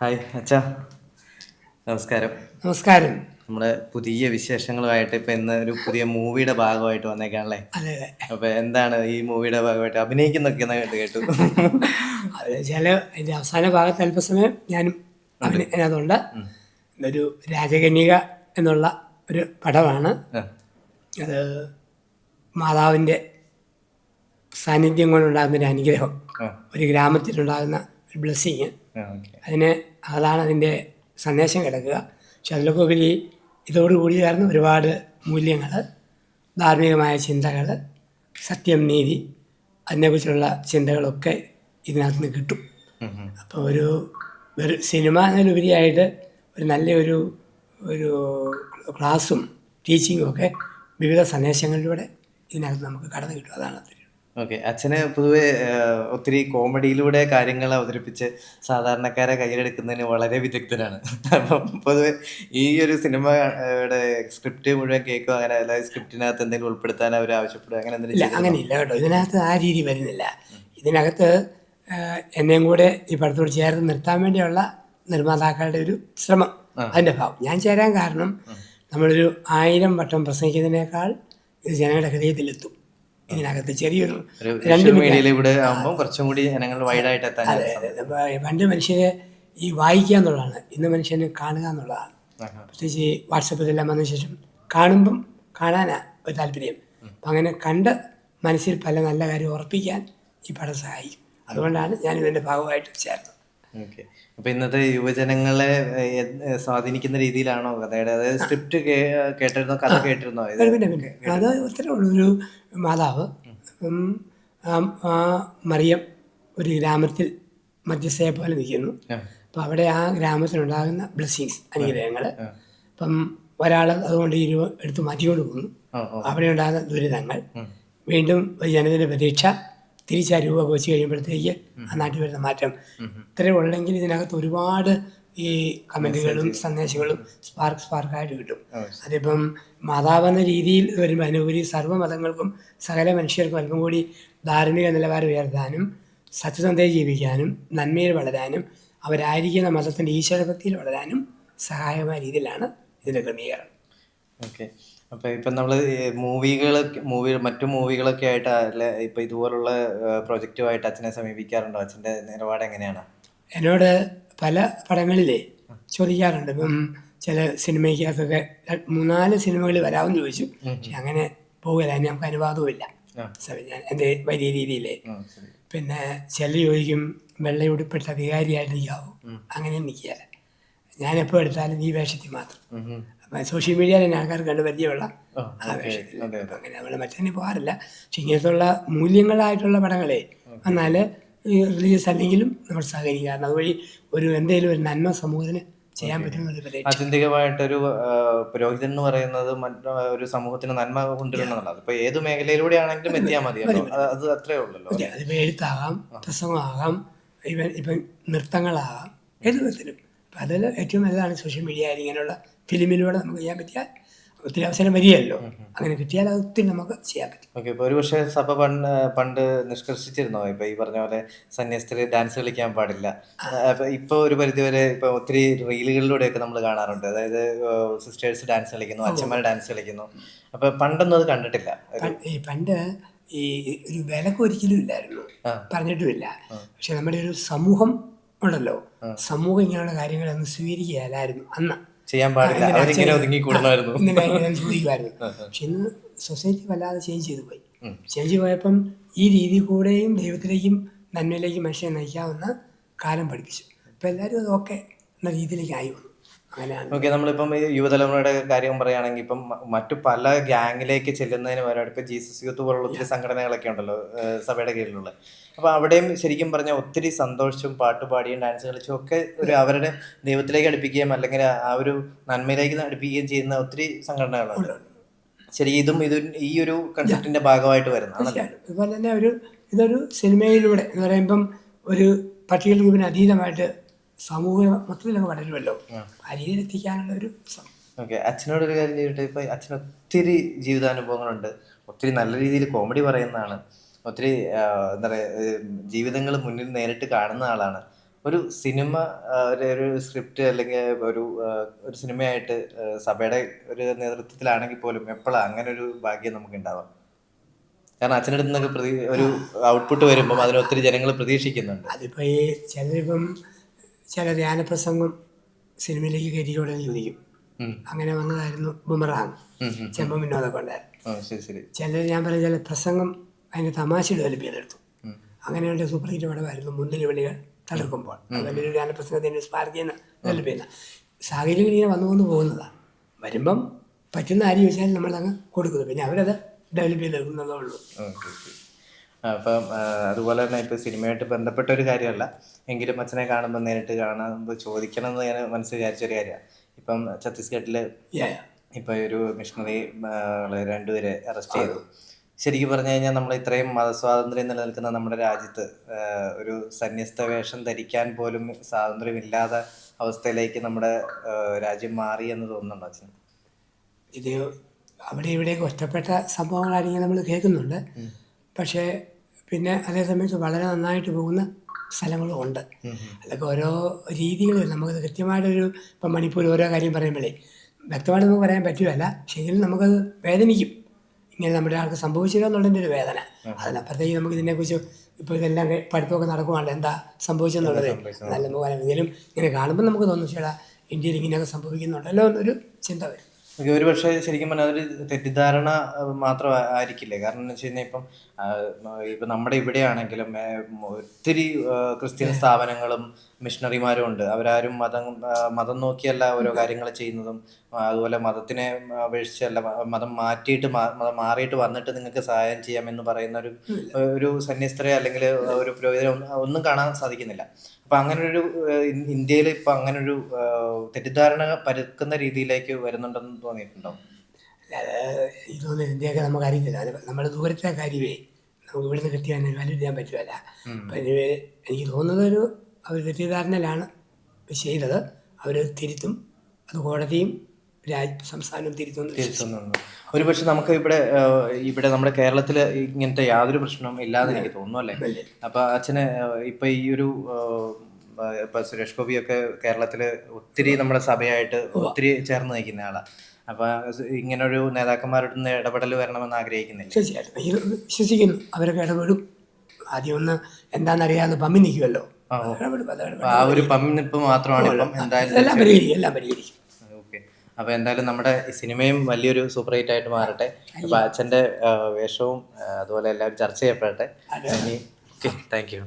Hi അച്ഛാ. നമസ്കാരം. നമസ്കാരം. നമ്മുടെ പുതിയ വിശേഷങ്ങളുമായിട്ട് ഇപ്പൊ ഇന്ന് ഒരു പുതിയ മൂവിയുടെ ഭാഗമായിട്ട് വന്നേക്കാണല്ലേ? അതെ അപ്പൊ എന്താണ് ഈ മൂവിയുടെ ഭാഗമായിട്ട് അഭിനയിക്കുന്നൊക്കെ കേട്ട്. കേട്ടു ചില അതിന്റെ അവസാന ഭാഗത്ത് അല്പസമയം ഞാനും അതുകൊണ്ട് അതിനകത്തുണ്ട് ഒരു രാജകന്യക എന്നുള്ള ഒരു പടമാണ്. അത് മാതാവിന്റെ സാന്നിധ്യം കൊണ്ടുണ്ടാകുന്ന ഒരു അനുഗ്രഹം. ഒരു ഗ്രാമത്തിലുണ്ടാകുന്ന ഒരു ബ്ലെസ്സിങ്. അതിന് അതാണ് അതിന്റെ സന്ദേശം കിടക്കുക. പക്ഷെ അതിലൊക്കെ ഉപരി ഇതോടുകൂടി ചേർന്ന് ഒരുപാട് മൂല്യങ്ങൾ ധാർമ്മികമായ ചിന്തകൾ സത്യം നീതി അതിനെക്കുറിച്ചുള്ള ചിന്തകളൊക്കെ ഇതിനകത്ത് നിന്ന് കിട്ടും. അപ്പോൾ ഒരു ഒരു സിനിമ എന്നതിലുപരിയായിട്ട് ഒരു നല്ലൊരു ഒരു ക്ലാസ്സും ടീച്ചിങ്ങും ഒക്കെ വിവിധ സന്ദേശങ്ങളിലൂടെ ഇതിനകത്ത് നമുക്ക് കടന്നു കിട്ടും. അതാണ് ഓക്കെ. അച്ഛന് പൊതുവെ ഒത്തിരി കോമഡിയിലൂടെ കാര്യങ്ങൾ അവതരിപ്പിച്ച് സാധാരണക്കാരെ കയ്യിലെടുക്കുന്നതിന് വളരെ വിദഗ്ധനാണ് അപ്പം പൊതുവെ ഈ ഒരു സിനിമയുടെ സ്ക്രിപ്റ്റ് മുഴുവൻ കേൾക്കുക അങ്ങനെ അല്ലാതെ സ്ക്രിപ്റ്റിനകത്ത് എന്തെങ്കിലും ഉൾപ്പെടുത്താൻ അവർ ആവശ്യപ്പെടുക അങ്ങനെ എന്തെങ്കിലും അങ്ങനെ ഇല്ല കേട്ടോ. ഇതിനകത്ത് ആ രീതി വരുന്നില്ല. ഇതിനകത്ത് എന്നെയും കൂടെ ഈ പടത്തോട് ചേർന്ന് നിർത്താൻ വേണ്ടിയുള്ള നിർമ്മാതാക്കളുടെ ഒരു ശ്രമം അതിന്റെ ഭാവം ഞാൻ ചേരാൻ കാരണം നമ്മളൊരു ആയിരം വട്ടം പ്രസംഗിക്കുന്നതിനേക്കാൾ ഇത് ജനങ്ങളുടെ ഹൃദയത്തിലെത്തും. ഇതിനകത്ത് ചെറിയൊരു രണ്ട് മീഡിയയിലൂടെ ആകുമ്പോൾ കുറച്ചും കൂടി ജനങ്ങൾ വൈഡായിട്ട് എത്താൻ പണ്ട് മനുഷ്യന് ഈ വായിക്കുക എന്നുള്ളതാണ്. ഇന്ന് മനുഷ്യന് കാണുക എന്നുള്ളതാണ്. പ്രത്യേകിച്ച് ഈ വാട്സപ്പിലെല്ലാം വന്ന ശേഷം കാണുമ്പം കാണാനാ ഒരു താല്പര്യം. അപ്പം അങ്ങനെ കണ്ട് മനസ്സിൽ പല നല്ല കാര്യം ഉറപ്പിക്കാൻ ഈ പടം സഹായിക്കും. അതുകൊണ്ടാണ് ഞാൻ ഇതിന്റെ ഭാഗമായിട്ട് ചേർന്നത്. അപ്പൊ ഇന്നത്തെ യുവജനങ്ങളെ സ്വാധീനിക്കുന്ന രീതിയിലാണോ കഥയുടെ? അതായത് സ്ക്രിപ്റ്റ് കേട്ടിരുന്നോ? കഥ കേട്ടിരുന്നോ? പിന്നെ പിന്നെ അത് ഒരു മാതാവ് മറിയം ഒരു ഗ്രാമത്തിൽ മധ്യസ്ഥയെ പോലെ നിൽക്കുന്നു. അപ്പം അവിടെ ആ ഗ്രാമത്തിലുണ്ടാകുന്ന ബ്ലെസ്സിങ്സ് അനുഗ്രഹങ്ങൾ. അപ്പം ഒരാൾ അതുകൊണ്ട് ഇരുവ എടുത്ത് മാറ്റിക്കൊണ്ട് പോകുന്നു. അവിടെ ഉണ്ടാകുന്ന ദുരിതങ്ങൾ. വീണ്ടും ഒരു ജനത്തിന്റെ പ്രതീക്ഷ. തിരിച്ച് ആ രൂപ വെച്ച് കഴിയുമ്പോഴത്തേക്ക് ആ നാട്ടിൽ വരുന്ന മാറ്റം. ഇത്രയും ഉള്ളെങ്കിൽ ഇതിനകത്ത് ഒരുപാട് ഈ കമന്റുകളും സന്ദേശങ്ങളും സ്പാർക്ക് സ്പാർക്കായിട്ട് കിട്ടും. അതിപ്പം മാതാവെന്ന രീതിയിൽ വരുമ്പോൾ അതിനുപരി സർവമതങ്ങൾക്കും സകല മനുഷ്യർക്കും അല്പം കൂടി ധാർമ്മിക നിലവാരം ഉയർത്താനും സത്യസന്ധയെ ജീവിക്കാനും നന്മയിൽ വളരാനും അവരായിരിക്കുന്ന മതത്തിന്റെ ഈശ്വരഭക്തിയിൽ വളരാനും സഹായമായ രീതിയിലാണ് ഇതിന്റെ ക്രമീകരണം. ഓക്കെ. അപ്പൊ ഇപ്പൊ നമ്മൾ മൂവികൾ മൂവി മറ്റു മൂവികളൊക്കെ ആയിട്ട് അല്ലെ ഇപ്പൊ ഇതുപോലുള്ള പ്രൊജക്റ്റുമായിട്ട് അച്ഛനെ സമീപിക്കാറുണ്ടോ? അച്ഛന്റെ നിലപാട് എങ്ങനെയാണ്? എന്നോട് പല പടങ്ങളിലേ ചോദിക്കാറുണ്ട്. ഇപ്പം ചില സിനിമയ്ക്കകത്തൊക്കെ മൂന്നാൽ സിനിമകൾ വരാമെന്ന് ചോദിച്ചു. പക്ഷെ അങ്ങനെ പോകില്ല അതിന് നമുക്ക് അനുവാദവുമില്ല. ഞാൻ എന്റെ വലിയ രീതിയിലേ. പിന്നെ ചില ചോദിക്കും വെള്ളയുടിപ്പെട്ട അധികാരിയായിട്ട് നിൽക്കാവും അങ്ങനെ നിൽക്കുക ഞാൻ എപ്പോൾ എടുത്താലും ഈ വേഷത്തിൽ മാത്രം. സോഷ്യൽ മീഡിയയിൽ തന്നെ ആൾക്കാർ കണ്ട് പരിചയമുള്ള ഓ, ആ ഓക്കേ. വേഷത്തിൽ അതെ, അങ്ങനെ നമ്മൾ മറ്റേ പോകാറില്ല. പക്ഷെ ഇങ്ങനത്തുള്ള മൂല്യങ്ങളായിട്ടുള്ള പടങ്ങളെ എന്നാൽ റിലീസ് അല്ലെങ്കിലും നമ്മൾ സഹകരിക്കുക. കാരണം അതുവഴി ഒരു എന്തെങ്കിലും ഒരു നന്മ സമൂഹത്തിന് ചെയ്യാൻ പറ്റുന്ന ആത്യന്തികമായിട്ടൊരു പുരോഹിതൻ എന്ന് പറയുന്നത് മറ്റ് ഒരു സമൂഹത്തിന് നന്മ കൊണ്ടുവരുന്നതാണ് ഇപ്പൊ ഏത് മേഖലയിലൂടെ ആണെങ്കിലും എത്തിയാൽ മതി. അത്. അത് അത്രേ ഉള്ളല്ലോ അതിപ്പോ എഴുത്താകാം പ്രസംഗമാകാം ഇവൻ ഇപ്പം നൃത്തങ്ങളാകാം ഏത് വിധത്തിലും. അപ്പം അതിൽ ഏറ്റവും നല്ലതാണ് സോഷ്യൽ മീഡിയ ആയാലും ഇങ്ങനെയുള്ള ഫിലിമിലൂടെ നമുക്ക് ചെയ്യാൻ പറ്റിയാൽ ഒത്തിരി അവസരം വരികയല്ലോ. അങ്ങനെ കിട്ടിയാൽ അത് ഒത്തിരി നമുക്ക് ചെയ്യാൻ പറ്റും. ഓക്കെ ഇപ്പോൾ ഒരു പക്ഷേ സഭ പണ്ട് പണ്ട് നിഷ്കർഷിച്ചിരുന്നോ? ഇപ്പോൾ ഈ പറഞ്ഞ പോലെ സന്യാസത്തിൽ ഡാൻസ് കളിക്കാൻ പാടില്ല. അപ്പോൾ ഇപ്പോൾ ഒരു പരിധിവരെ ഇപ്പോൾ ഒത്തിരി റീലുകളിലൂടെയൊക്കെ നമ്മൾ കാണാറുണ്ട്. അതായത് സിസ്റ്റേഴ്സ് ഡാൻസ് കളിക്കുന്നു അച്ഛന്മാർ ഡാൻസ് കളിക്കുന്നു. അപ്പോൾ പണ്ടൊന്നും അത് കണ്ടിട്ടില്ല. ഈ പണ്ട് ഈ ഒരു വിലക്ക് ഒരിക്കലും ഇല്ലായിരുന്നു. പറഞ്ഞിട്ടുമില്ല. പക്ഷെ നമ്മുടെ ഒരു സമൂഹം ഉണ്ടല്ലോ. സമൂഹം ഇങ്ങനെയുള്ള കാര്യങ്ങളൊന്നും സ്വീകരിക്കുകയല്ലായിരുന്നു. അന്ന്. ചെയ്യാൻ പാടില്ല. അവരിങ്ങനെ ഒതുങ്ങി കൂടണമായിരുന്നു ചോദിക്കുമായിരുന്നു പക്ഷെ ഇന്ന് സൊസൈറ്റി വല്ലാതെ ചേഞ്ച് ചെയ്തു പോയി. ചേഞ്ച് പോയപ്പം ഈ രീതി കൂടെയും ദൈവത്തിലേക്കും നന്മയിലേക്കും മനുഷ്യനെ നയിക്കാവുന്ന കാലം പഠിപ്പിച്ചു. അപ്പൊ എല്ലാവരും അത് ഓക്കെ എന്ന രീതിയിലേക്ക് ആയി വന്നു. ഓക്കെ നമ്മളിപ്പം യുവതലമുറയുടെ കാര്യം പറയുകയാണെങ്കിൽ ഇപ്പം മറ്റു പല ഗ്യാങ്ങിലേക്ക് ചെല്ലുന്നതിന് പകരം ഇപ്പം ജീസസ് യൂത്ത് പോലുള്ള ഒത്തിരി സംഘടനകളൊക്കെ ഉണ്ടല്ലോ സഭയുടെ കീഴിലുള്ള. അപ്പോൾ അവിടെയും ശരിക്കും പറഞ്ഞ ഒത്തിരി സന്തോഷവും പാട്ടുപാടിയും ഡാൻസ് കളിച്ചും ഒക്കെ ഒരു അവരുടെ ദൈവത്തിലേക്ക് അടുപ്പിക്കുകയും അല്ലെങ്കിൽ ആ ഒരു നന്മയിലേക്ക് അടുപ്പിക്കുകയും ചെയ്യുന്ന ഒത്തിരി സംഘടനകളുണ്ട്. ശരി ഇതും ഇത് ഈ ഒരു കൺസെപ്റ്റിന്റെ ഭാഗമായിട്ട് വരുന്നതാണ് അതുപോലെ തന്നെ ഒരു ഇതൊരു സിനിമയിലൂടെ എന്ന് പറയുമ്പം ഒരു പട്ടികൾ ഗ്രൂപ്പിന് അതീതമായിട്ട് സമൂഹ മൊത്തത്തിലൊക്കെ വളരുമല്ലോ. ആ. രീതിയിൽ എത്തിക്കാനുള്ള ഒരു ഓക്കെ അച്ഛനോട് ഒരു കാര്യം ചെയ്തിട്ട് ഇപ്പൊ അച്ഛൻ ഒത്തിരി ജീവിതാനുഭവങ്ങളുണ്ട്. ഒത്തിരി നല്ല രീതിയിൽ കോമഡി പറയുന്നതാണ്. ഒത്തിരി എന്താ പറയുക ജീവിതങ്ങൾ മുന്നിൽ നേരിട്ട് കാണുന്ന ആളാണ്. ഒരു സിനിമ ഒരു ഒരു സ്ക്രിപ്റ്റ് അല്ലെങ്കിൽ ഒരു ഒരു സിനിമയായിട്ട് സഭയുടെ ഒരു നേതൃത്വത്തിലാണെങ്കിൽ പോലും എപ്പോഴാണ് അങ്ങനെ ഒരു ഭാഗ്യം നമുക്ക് ഉണ്ടാവാം കാരണം അച്ഛന്റെ അടുത്ത് നിന്നൊക്കെ പ്രതി ഒരു ഔട്ട്പുട്ട് വരുമ്പം അതിന് ഒത്തിരി ജനങ്ങൾ പ്രതീക്ഷിക്കുന്നുണ്ട്. അതിപ്പോൾ ഈ ചിലരിപ്പം ചില ധ്യാനപ്രസംഗം സിനിമയിലേക്ക് കയറ്റിയോടെ ചോദിക്കും. അങ്ങനെ വന്നതായിരുന്നു ബുമറാങ്. ചെമ്പ വിനോദമൊക്കെ ഉണ്ടായിരുന്നു. ശരി ശരി. ചിലർ ഞാൻ പറഞ്ഞ ചില പ്രസംഗം അതിന് തമാശ ഡെവലപ്പ് ചെയ്തെടുത്തു ഉം. അങ്ങനെയുള്ള സൂപ്പർ ഹിറ്റ് പടമായിരുന്നു മുന്നിൽ വിളികൾ തളർക്കുമ്പോൾ വലിയൊരു ഗാനപ്രസംഗത്തിന് സ്പാർക്ക് ചെയ്യുന്ന ഡെവലപ്പ് ചെയ്യുന്ന സാഹചര്യങ്ങൾ ഇങ്ങനെ വന്നു വന്നു പോകുന്നതാണ് വരുമ്പം പറ്റുന്ന ആര് ചോദിച്ചാൽ നമ്മളങ്ങ് കൊടുക്കുന്നു. പിന്നെ അവരത് ഡെവലപ്പ് ചെയ്തെടുക്കുന്നതേ ഉള്ളൂ. അപ്പം അതുപോലെ തന്നെ ഇപ്പോൾ സിനിമയായിട്ട് ബന്ധപ്പെട്ട ഒരു കാര്യമല്ല. എങ്കിലും അച്ഛനെ കാണുമ്പോൾ നേരിട്ട് കാണുമ്പോൾ ചോദിക്കണം എന്ന് ഞാൻ മനസ്സിൽ വിചാരിച്ചൊരു കാര്യമാണ്. ഇപ്പം ഛത്തീസ്ഗഡിൽ. ഇപ്പോൾ ഒരു മിഷണറി രണ്ടുപേരെ അറസ്റ്റ് ചെയ്തു. ശരിക്കും പറഞ്ഞു കഴിഞ്ഞാൽ നമ്മൾ ഇത്രയും മതസ്വാതന്ത്ര്യം നിലനിൽക്കുന്ന നമ്മുടെ രാജ്യത്ത് ഒരു സന്യസ്ത വേഷം ധരിക്കാൻ പോലും സ്വാതന്ത്ര്യമില്ലാത്ത അവസ്ഥയിലേക്ക് നമ്മുടെ രാജ്യം മാറി എന്ന് തോന്നുന്നുണ്ടോ അച്ഛൻ? ഇത് അവിടെ ഇവിടെയൊക്കെ ഒറ്റപ്പെട്ട സംഭവങ്ങളായിരിക്കും നമ്മൾ കേൾക്കുന്നുണ്ട്. പക്ഷേ പിന്നെ അതേ സമയത്ത് വളരെ നന്നായിട്ട് പോകുന്ന സ്ഥലങ്ങളും ഉണ്ട്. അതൊക്കെ ഓരോ രീതികൾ നമുക്ക് കൃത്യമായിട്ടൊരു ഇപ്പം മണിപ്പൂർ ഓരോ കാര്യം പറയുമ്പോഴേ വ്യക്തമായിട്ട് നമുക്ക് പറയാൻ പറ്റുമല്ല പക്ഷേ എങ്കിലും നമുക്കത് വേദനിക്കും. ഇങ്ങനെ നമ്മുടെ ആൾക്ക് സംഭവിച്ചില്ല എന്നുള്ളതിന്റെ ഒരു വേദന. അതിനപ്പുറത്തേക്ക് നമുക്ക് ഇതിനെക്കുറിച്ച് ഇപ്പോൾ ഇതെല്ലാം പഠിപ്പൊക്കെ പഠിത്തമൊക്കെ നടക്കുവാണല്ലോ. എന്താ സംഭവിച്ചെന്നുള്ളത്? നല്ല പറയാം ഇങ്ങനെ കാണുമ്പോൾ നമുക്ക് തോന്നും ചേട്ടാ ഇന്ത്യയിൽ ഇങ്ങനെയൊക്കെ സംഭവിക്കുന്നുണ്ടല്ലോ എന്നൊരു ചിന്ത വരും. ഒരു പക്ഷേ ശരിക്കും പറഞ്ഞാൽ അതൊരു തെറ്റിദ്ധാരണ മാത്രം ആയിരിക്കില്ലേ? കാരണം എന്ന് വെച്ച് കഴിഞ്ഞാൽ ഇപ്പം ഇപ്പം നമ്മുടെ ഇവിടെയാണെങ്കിലും ഒത്തിരി ക്രിസ്ത്യൻ സ്ഥാപനങ്ങളും മിഷണറിമാരും ഉണ്ട്. അവരാരും മതം മതം നോക്കിയല്ല ഓരോ കാര്യങ്ങൾ ചെയ്യുന്നതും അതുപോലെ മതത്തിനെ അപേക്ഷിച്ചല്ല മതം മാറ്റിയിട്ട് മതം മാറിയിട്ട് വന്നിട്ട് നിങ്ങൾക്ക് സഹായം ചെയ്യാം എന്ന് പറയുന്ന ഒരു ഒരു സന്യസ്തരെ അല്ലെങ്കിൽ ഒരു പുരോഹിതരെ ഒന്നും കാണാൻ സാധിക്കുന്നില്ല. അപ്പൊ അങ്ങനൊരു ഇന്ത്യയിൽ ഇപ്പൊ അങ്ങനൊരു തെറ്റിദ്ധാരണ പരക്കുന്ന രീതിയിലേക്ക് വരുന്നുണ്ടെന്ന് തോന്നിയിട്ടുണ്ടോ? ഇതൊന്നും ഇന്ത്യയൊക്കെ നമുക്ക് അറിയത്തില്ല അത് നമ്മുടെ ദൂരത്തെ കാര്യമേ. നമുക്ക് ഇവിടുന്ന് കിട്ടിയാൽ വാല്യൂ ചെയ്യാൻ പറ്റുമല്ല. അപ്പം എനിക്ക് തോന്നുന്നത് ഒരു അവർ തെറ്റിദ്ധാരണയിലാണ് ചെയ്തത്. അവർ തിരുത്തും അത് കോടതിയും രാജ്യ തിരുത്തും തിരിച്ചൊന്നുണ്ട് ഒരു പക്ഷെ നമുക്ക് ഇവിടെ ഇവിടെ നമ്മുടെ കേരളത്തിൽ ഇങ്ങനത്തെ യാതൊരു പ്രശ്നവും ഇല്ലാതെ എനിക്ക് തോന്നുന്നു അല്ലേ? അപ്പൊ അച്ഛന് ഇപ്പൊ ഈ ഒരു ഇപ്പൊ സുരേഷ് ഗോപിയൊക്കെ കേരളത്തിൽ ഒത്തിരി നമ്മുടെ സഭയായിട്ട് ഒത്തിരി ചേർന്ന് നിൽക്കുന്ന ആളാ. അപ്പൊ ഇങ്ങനൊരു നേതാക്കന്മാരുടെ നിന്ന് ഇടപെടൽ വരണമെന്ന് ആഗ്രഹിക്കുന്നില്ല? തീർച്ചയായിട്ടും. വിശ്വസിക്കുന്നു. അവരൊക്കെ ഇടപെടും. ആദ്യം ഒന്ന് എന്താണെന്നറിയാതെ പമ്മി നിൽക്കുമല്ലോ ആ ഒരു പമ്മിനിപ്പ് മാത്രമാണ് എല്ലാം പരിഹരിക്കും. എല്ലാം പരിഹരിക്കും. അപ്പൊ എന്തായാലും നമ്മുടെ ഈ സിനിമയും വലിയൊരു സൂപ്പർ ഹിറ്റ് ആയിട്ട് മാറട്ടെ അപ്പൊ അച്ഛന്റെ വേഷവും അതുപോലെ എല്ലാവരും ചർച്ച ചെയ്യപ്പെടട്ടെ. Thank you.